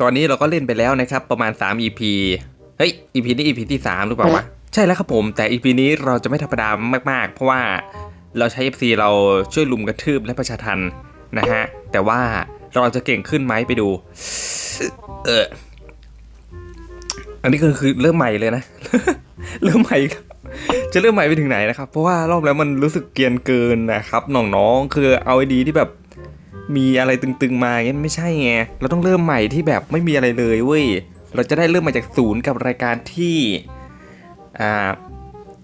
ตอนนี้เราก็เล่นไปแล้วนะครับ ประมาณ 3 EP เฮ้ย EP นี้ EP ที่ 3 หรือเปล่าวะ ใช่แล้วครับผมแต่ EP นี้เราจะไม่ธรรมดามาก ๆ เพราะว่าเราใช้ FC เราช่วยลุมกระทืบและประชาทันนะฮะ แต่ว่าเราจะเก่งขึ้นไหมไปดู เอออันนี้ก็คือเริ่มใหม่เลยนะ เริ่มใหม่ครับจะเริ่มใหม่ไปถึงไหนนะครับ เพราะว่ารอบแล้วมันรู้สึกเกรียนเกินนะครับน้องๆคือเอาไอดีที่แบบ มีอะไรตึงๆมาเงี้ยไม่ใช่ไงเราต้องเริ่มใหม่ที่แบบไม่มีอะไรเลยเว้ยเราจะได้เริ่มมาจากศูนย์กับรายการที่อ่า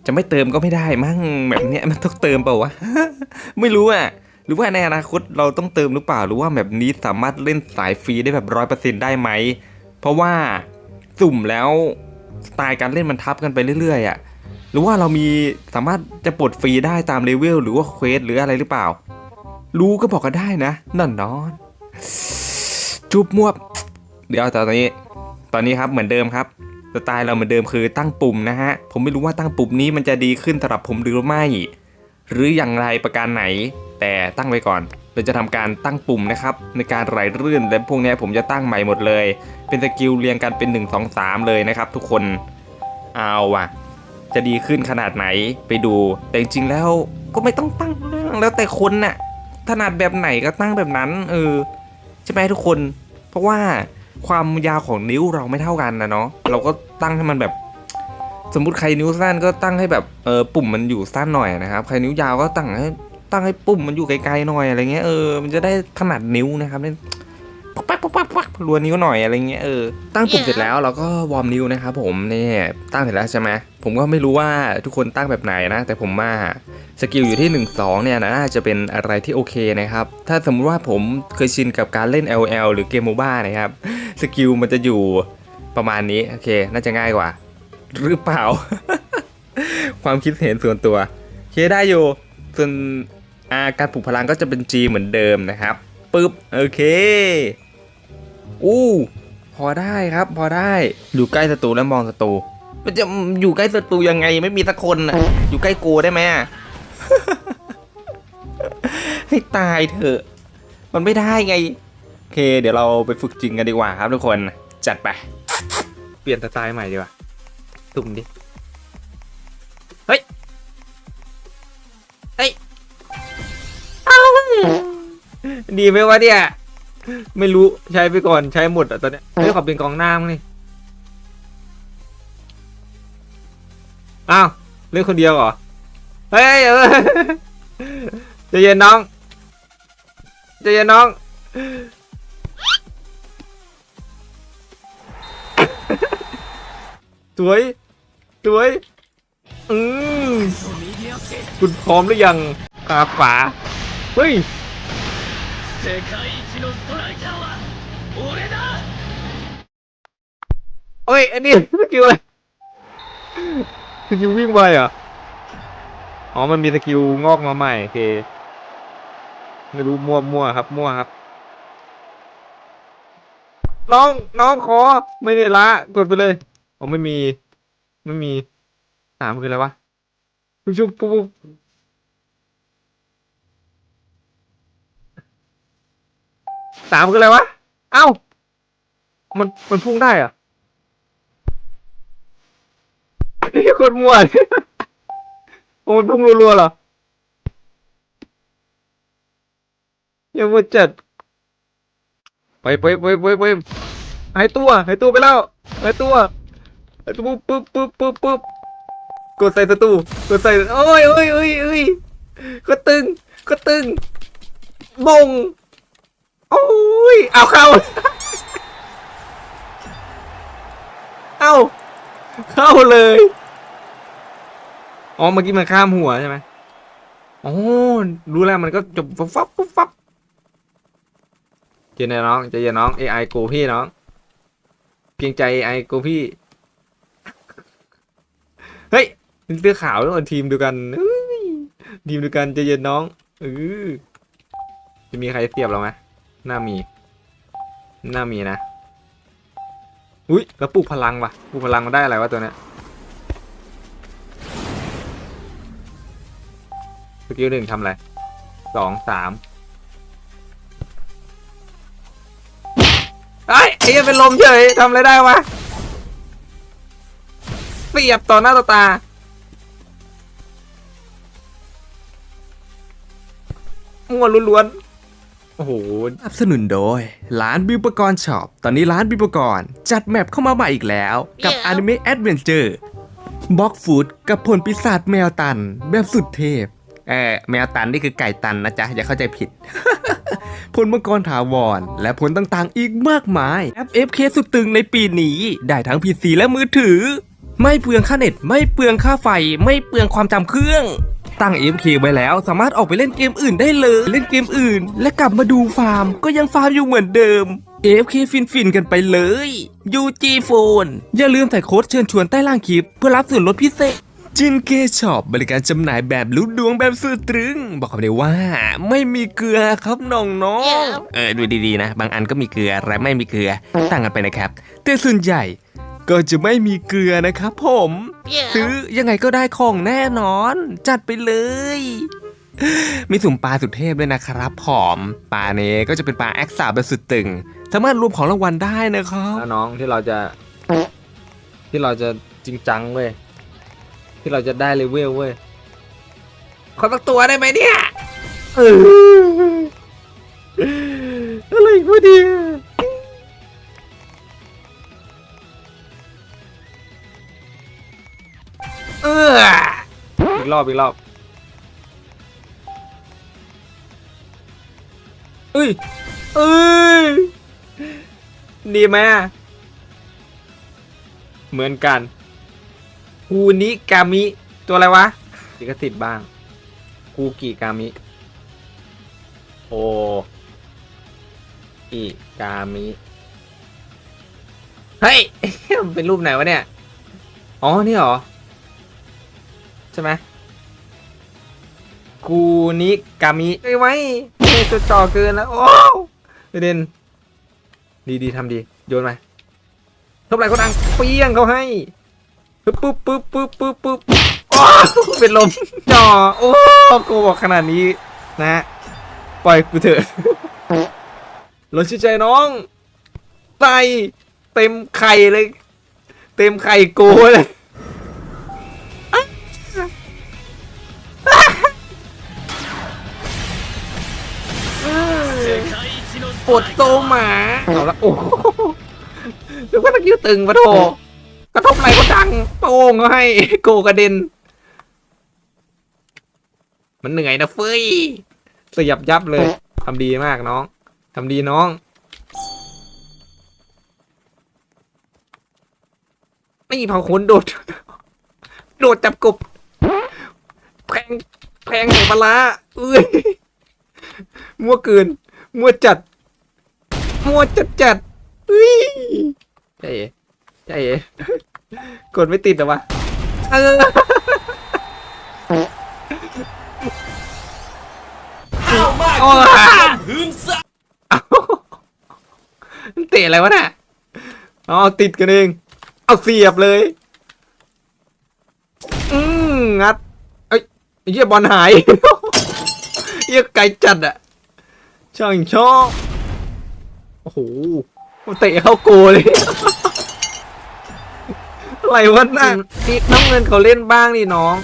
จะไม่เติมก็ไม่ได้มั้งแบบเนี้ยมันต้องเติมเปล่าวะ ไม่รู้อะหรือว่าในอนาคตเราต้องเติมหรือเปล่าหรือว่าแบบนี้สามารถเล่นสายฟรีได้แบบร้อยเปอร์เซ็นต์ได้ไหม เพราะว่าสุ่มแล้วสไตล์การเล่นมันทับกันไปเรื่อยๆอะหรือว่าเรามีสามารถจะปลดฟรีได้ตามเลเวลหรือว่าเควสหรืออะไรหรือเปล่า รู้ก็บอกกันได้นะนั่นนอนจุบมวบ เดี๋ยวตอนนี้ ตอนนี้ครับเหมือนเดิมครับสไตล์เราเหมือนเดิมคือตั้งปุ่มนะฮะ ผมไม่รู้ว่าตั้งปุ่มนี้มันจะดีขึ้นสำหรับผมหรือไม่ หรืออย่างไรประการไหน แต่ตั้งไว้ก่อน เราจะทำการตั้งปุ่มนะครับ ในการไหลลื่นและพวกนี้ผมจะตั้งใหม่หมดเลย เป็นสกิลเรียงกันเป็น 1 2 3 เลยนะครับ ทุกคนเอาว่ะจะดีขึ้นขนาดไหนไปดู แต่จริงแล้วก็ไม่ต้องตั้งแล้วแต่คนน่ะ ถนัดแบบไหนก็ตั้งแบบนั้น เออใช่ไหมทุกคน เพราะว่าความยาวของนิ้วเราไม่เท่ากันนะเนาะเราก็ตั้งให้มันแบบ สมมติใครนิ้วสั้นก็ตั้งให้แบบเออปุ่มมันอยู่สั้นหน่อยนะครับใครนิ้วยาวก็ตั้งให้ตั้งให้ปุ่มมันอยู่ไกลๆหน่อยอะไรเงี้ยเออมันจะได้ถนัดนิ้วนะครับเล่น ปักปักปักปักรัวนิ้วหน่อยอะไรเงี้ยเออตั้งปุ่มเสร็จแล้วเราก็วอร์มนิ้วนะครับผมเนี่ยตั้งเสร็จแล้วใช่ไหมผมก็ไม่รู้ว่าทุกคนตั้งแบบไหนนะ แต่ผมว่าสกิลอยู่ที่ 1 2 เนี่ยน่าจะเป็นอะไรที่โอเคนะครับ ถ้าสมมุติว่าผมเคยชินกับการเล่น LL หรือเกมโมบ้านะครับสกิลมันจะอยู่ประมาณนี้โอเค น่าจะง่ายกว่า หรือเปล่า ความคิดเห็นส่วนตัวโอเคได้อยู่ส่วนอาการปลุกพลังก็จะเป็น G เหมือนเดิมนะครับปึ๊บโอเค อู้พอได้ครับ พอได้อยู่ใกล้ศัตรูแล้วมองศัตรูมันจะอยู่ใกล้ศัตรูยังไงไม่มีสักคนน่ะ อยู่ใกล้กูได้ไหมอะให้ตายเถอะ มันไม่ได้ไง โอเค เดี๋ยวเราไปฝึกจริงกันดีกว่าครับทุกคนจัดไป เปลี่ยนสไตล์ใหม่ดีกว่าตุ่มดิ เฮ้ย เฮ้ยอ้าวดีไหมวะเนี่ย ไม่รู้ใช้ไปก่อนใช้หมดอะตอนเนี้ยเฮ้ยขอเป็นกองหน้ามั้งนี่อ้าวเล่นคนเดียวเหรอเฮ้ยเออใจเย็นน้องใจเย็นน้องสวยสวยอืมคุณพร้อมหรือยังขาขวาเฮ้ย เอ้ย อันนี้สกิลอะไรสกิลวิ่งไวเหรอะอ๋อ มันมีสกิลงอกมาใหม่โอเคไม่รู้มั่วมั่วครับ มั่วครับ น้องน้องขอไม่ได้ละกดไปเลยอ๋อไม่มี ไม่มีสามคืออะไรวะชุบชุบปุ๊บสามคืออะไรวะ เอ้า มันมันพุ่งได้อะ นี่ โคนมั่วเลยโอ้มันพุ่งรัวๆเหรอยังมาจัด ไปไปไปไปไปหายตัวหายตัวไปแล้วหายตัวหายตัวปุ๊บปุ๊บปุ๊บปุ๊บปุ๊บกดใส่ศัตรูกดใส่โอ้ยโอ้ยโอ้ยโอ้ยก็ตึงก็ตึงบงโอ้ยเอาเข้าเอาเข้าเลย อ๋อเมื่อกี้มันข้ามหัวใช่ไหมอ๋อรู้แล้วมันก็จบฟับฟับฟับฟับเจนน้องใจเย็นน้อง AI โกพี่น้อง เพียงใจ AI โกพี่ เฮ้ยเสื้อขาวแล้วทีมเดียวกันทีมเดียวกันใจเย็นน้องเออจะมีใครเสียบเราไหมน่ามี น่ามีนะ อุ้ยแล้วปลุกพลังวะปลุกพลังมันได้อะไรวะตัวเนี้ย สกิลหนึ่งทำอะไรสองสามอ้เหี้ยเป็นลมเฉยทำอะไรได้วะเสียบต่อหน้าต่อตามั่วล้วนๆโอ้โหสนับสนุนโดย ร้านบิวปกรณ์ช็อป ตอนนี้ร้านบิวปกรณ์จัดแมปเข้ามาใหม่อีกแล้ว กับ Yeah. Anime Adventure บล็อกฟูดกับผลปีศาจแมวตัน แบบสุดเทพ เออแมวตันนี่คือไก่ตันนะจ๊ะ อย่าเข้าใจผิดผลมังกรถาวร และผลต่างๆอีกมากมายแอป FK สุดตึงในปีนี้ ได้ทั้ง PC และมือถือ ไม่เปลืองค่าเน็ต ไม่เปลืองค่าไฟ ไม่เปลืองความจำเครื่อง ตั้ง FK ไว้แล้วสามารถออกไปเล่นเกมอื่นได้เลย เล่นเกมอื่น และกลับมาดูฟาร์ม ก็ยังฟาร์มอยู่เหมือนเดิม AFK ฟินฟินกันไปเลย UG Phone อย่าลืมใส่โค้ดเชิญชวนใต้ล่างคลิป เพื่อรับส่วนลดพิเศษ จินเกช็อปบริการจำหน่ายแบบรู้ดวงแบบสุดตรึง บอกกันเลยว่า ไม่มีเกลือครับน้องๆเออดูดีๆนะ บางอันก็มีเกลือและไม่มีเกลือต่างกันไปนะครับ แต่ส่วนใหญ่ก็จะไม่มีเกลือนะครับผม ซื้อยังไงก็ได้ของแน่นอน จัดไปเลย มีสุ่มปลาสุดเทพด้วยนะครับผอมปลาเนี้ก็จะเป็นปลาแอคสาแบบสุดตึงสามารถรวมของรางวัลได้นะครับแล้วน้องที่เราจะ ที่เราจะจริงจังเว้ย ที่เราจะได้เลเวลเว้ยขอสักตัวได้ไหมเนี่ยเอออะไรอีกวะเนี่ยเอออีกรอบอีกรอบเอ้ยเอ้ยดีไหมอะเหมือนกัน คูนิกามิ ตัวอะไรวะลิขสิทธิ์บ้างคูกิกามิ โออิกามิ เฮ้ย มันเป็นรูปไหนวะเนี่ย อ๋อ นี่เหรอ ใช่ไหมคูนิกามิไอ้ไว้ไม่จะจ่อเกินแล้ว โอ้ปเด็นดีดีทำดี โยนไปทบไหลคนดังเปี้ยงเขาให้ ปุ๊บปุ๊บปุ๊บปุ๊บปุ๊บโอ้เป็นลมจ่อโอ้กูบอกขนาดนี้นะปล่อยกูเถอะหลงชื่อใจน้องไตเต็มไข่เลย เต็มไข่กูเลยปวดโตหมาเอาละโอ้หรือว่าตะกี้ตึงปะโถ ระทบไหนก็ดังโป้งเขาให้โกกระเด็น มันเหนื่อยนะเฟ้ยสยับยับเลยทำดีมากน้องทำดีน้องนี่เผาขนโดด โดดจับกบแพงแพงแห่งปลาเอ้ยมั่วเกินมั่วจัดมั่วจัดจัดอุ้ยใจเอ๋ ใจเอ๋กดไม่ติดเหรอวะเออโอ้มันเตะอะไรวะน่ะอ๋อติดกันเอง เอาเสียบเลย อืมงัดเอ้ยไอ้เหี้ยบอลหายเหี้ยไกลจัดอะช่างชอบโอ้โหมันเตะเข้าโกเลย อะไรวะน่ะนี่น้ำเงินเขาเล่นบ้างนี่น้อง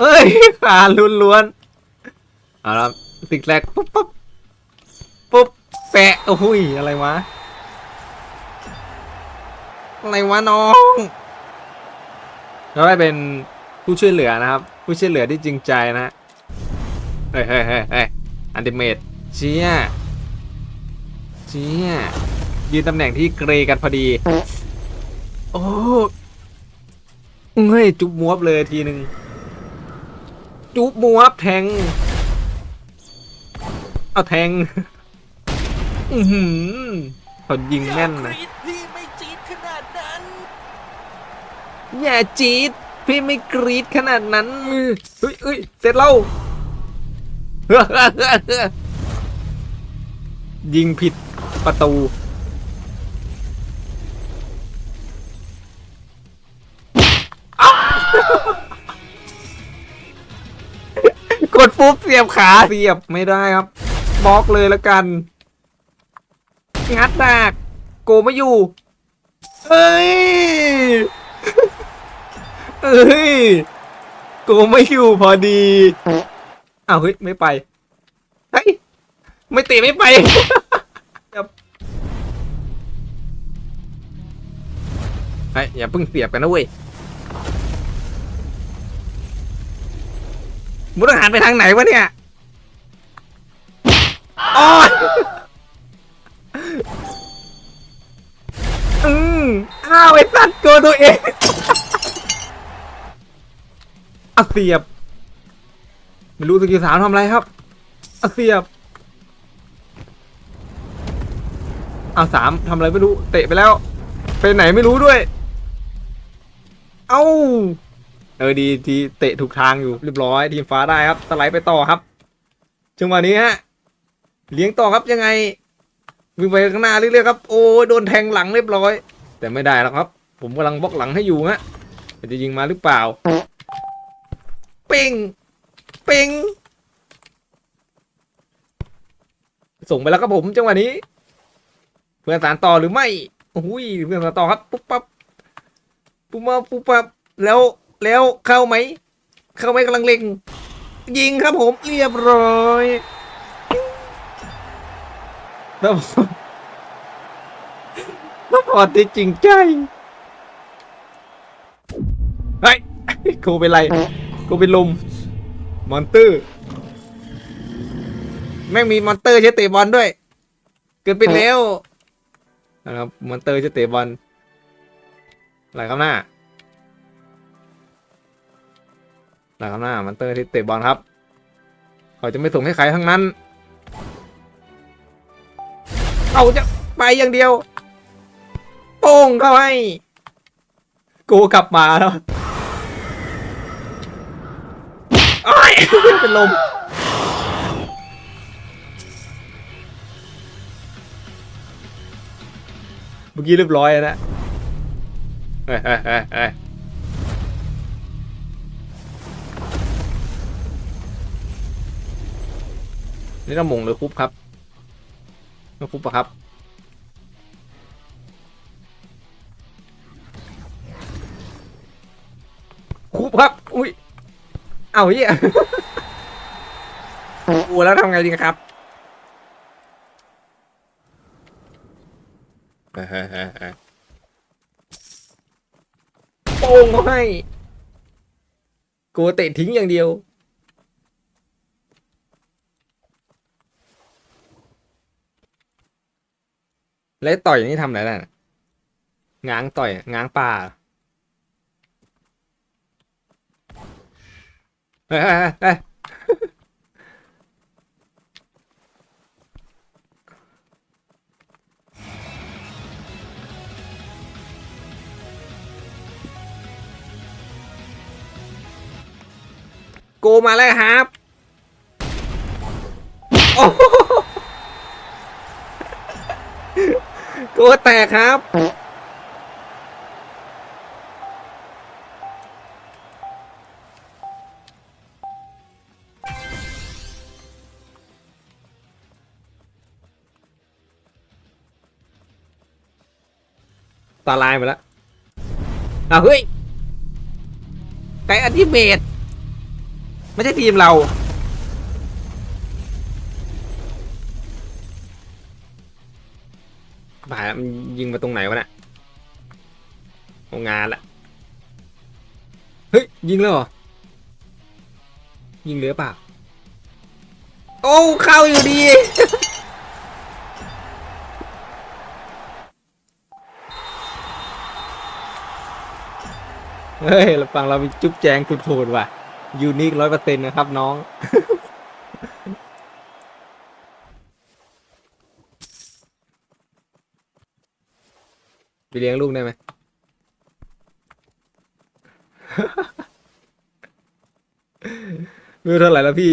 เอ้ยขาล้วนๆเอาละติกแรกปุ๊บปุ๊บปุ๊บแปะโอ้ยอะไรวะอะไรวะน้องแล้วได้เป็นผู้ช่วยเหลือนะครับ ผู้ช่วยเหลือที่จริงใจนะเฮ้ยเฮ้ยเฮ้ยเฮ้ยอันติเมตเชี่ยเชี่ยยืนตำแหน่งที่เกรกันพอดี โอ้เฮ้ยจุ๊บมวบเลยทีหนึ่งจุ๊บมวบแทงเอาแทง อือหือเขายิงแม่นนะพี่ไม่จี๊ดขนาดนั้น อย่าจี๊ดพี่ไม่กรีดขนาดนั้นเฮ้ยเฮ้ยเสร็จแล้วยิงผิดประตู กดปุ๊บเสียบขาเสียบไม่ได้ครับบล็อกเลยแล้วกัน งัดดากโกไม่อยู่เอ้ยเอ้ยโกไม่อยู่พอดีอ้าวเฮ้ยไม่ไปเฮ้ยไม่ตะไม่ไปเฮ้ยอย่าเพิ่งเสียบกันนะเว้ย มุดองหันไปทางไหนวะเนี่ยอ๋ออืมอ้าวไอ้สัตว์โกตัวเองอาเสียบ ไม่รู้สกิลสามทำอะไรครับอาเสียบเอาสามทำอะไรไม่รู้ เตะไปแล้ว ไปไหนไม่รู้ด้วย เอ้า เออดีทีเตะถูกทางอยู่เรียบร้อยทีมฟ้าได้ครับสไลด์ไปต่อครับจังหวะนี้ฮะเลี้ยงต่อครับยังไงวิ่งไปข้างหน้าเรื่อยๆครับโอ้โดนแทงหลังเรียบร้อย แต่ไม่ได้แล้วครับ ผมกำลังบล็อกหลังให้อยู่ฮะจะยิงมาหรือเปล่าเป้งเป้งส่งไปแล้วครับผมจังหวะนี้ เพื่อนสารต่อหรือไม่โอ้ยเพื่อนสารต่อครับปุ๊บปั๊บปุ๊บปั๊บปุ๊บปั๊บแล้ว แล้วเข้าไหม เข้าไหมกำลังเล็ง ยิงครับผมเรียบร้อยแล้วแล้วพอที่จริงใจเฮ้ยกูเป็นไรกูเป็นลมมอนเตอร์แม่งมีมอนเตอร์ใช้เตะบอลด้วย เกินไปแล้วนะครับมอนเตอร์ใช้เตะบอลอะไรครับหน้า อะไรครับหน้ามอนเตอร์ที่เตะบอลครับ เขาจะไม่ส่งให้ใครทั้งนั้น เอาจะไปอย่างเดียว โป้งเข้าให้ กูกลับมาแล้วโอ้ยเป็นลมเมื่อกี้เรียบร้อยแล้วนะเฮ้ยเฮ้ยเฮ้ย นี่เราหมงหรือคุบครับต้องคุบปะครับ คุบครับ อุ้ย เอาเหี้ยโอ้แล้วทำไงดีครับโป้งเขาให้กูเตะทิ้งอย่างเดียว แล้วต่อยอย่างนี้ทำอะไรได้น่ะง้างต่อยง้างป่าเฮ้ยเฮ้ยเฮ้ยเฮ้ยโกมาแล้วครับ โอ้ โหโกแตกครับ ตาลายไปแล้วอ้าวเฮ้ย ไก่อันที่เมดไม่ใช่ทีมเรา บ่ายมันยิงมาตรงไหนวะเนี่ยโรงงานละ เฮ้ย ยิงแล้วเหรอ ยิงเหลือเปล่า โอ้เข้าอยู่ดี เฮ้ยเราฟังเรามีจุ๊บแจงสุดโหดว่ะ ยูนิคร้อยเปอร์เซ็นต์นะครับน้อง ไปเลี้ยงลูกได้ไหม วิวเท่าไหร่แล้วพี่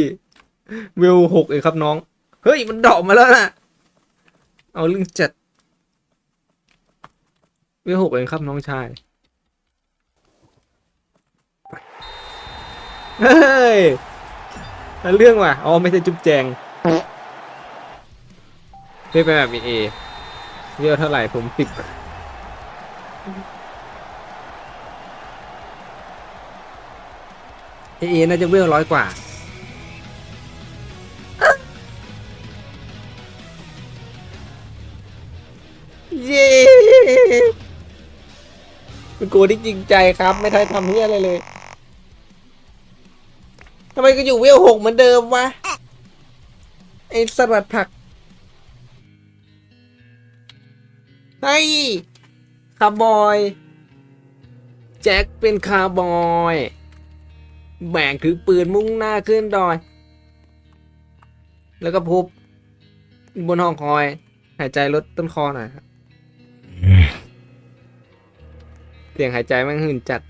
วิวหกเองครับน้อง เฮ้ย มันดอกมาแล้วนะเอาเรื่องจัด วิวหกเองครับน้องชาย เฮ้ยเรื่องว่ะ อ๋อ ไม่ใช่จุ๊บแจงเล่นไปแบบมีเอเยอะเท่าไหร่ผมสิบ เอเอน่าจะเวลร้อยกว่า เย้เป็นกูที่จริงใจครับ ไม่ได้ทำเฮียอะไรเลยทำไมก็อยู่เวลหกเหมือนเดิมวะ ไอสลัดผัก เฮ้ย คาร์บอยแจ็คเป็นคาร์บอยแบกถือปืนมุ่งหน้าขึ้นดอย แล้วก็พบบนห้องคอย หายใจลดต้นคอหน่อยครับเสียงหายใจแมันหื่นจัด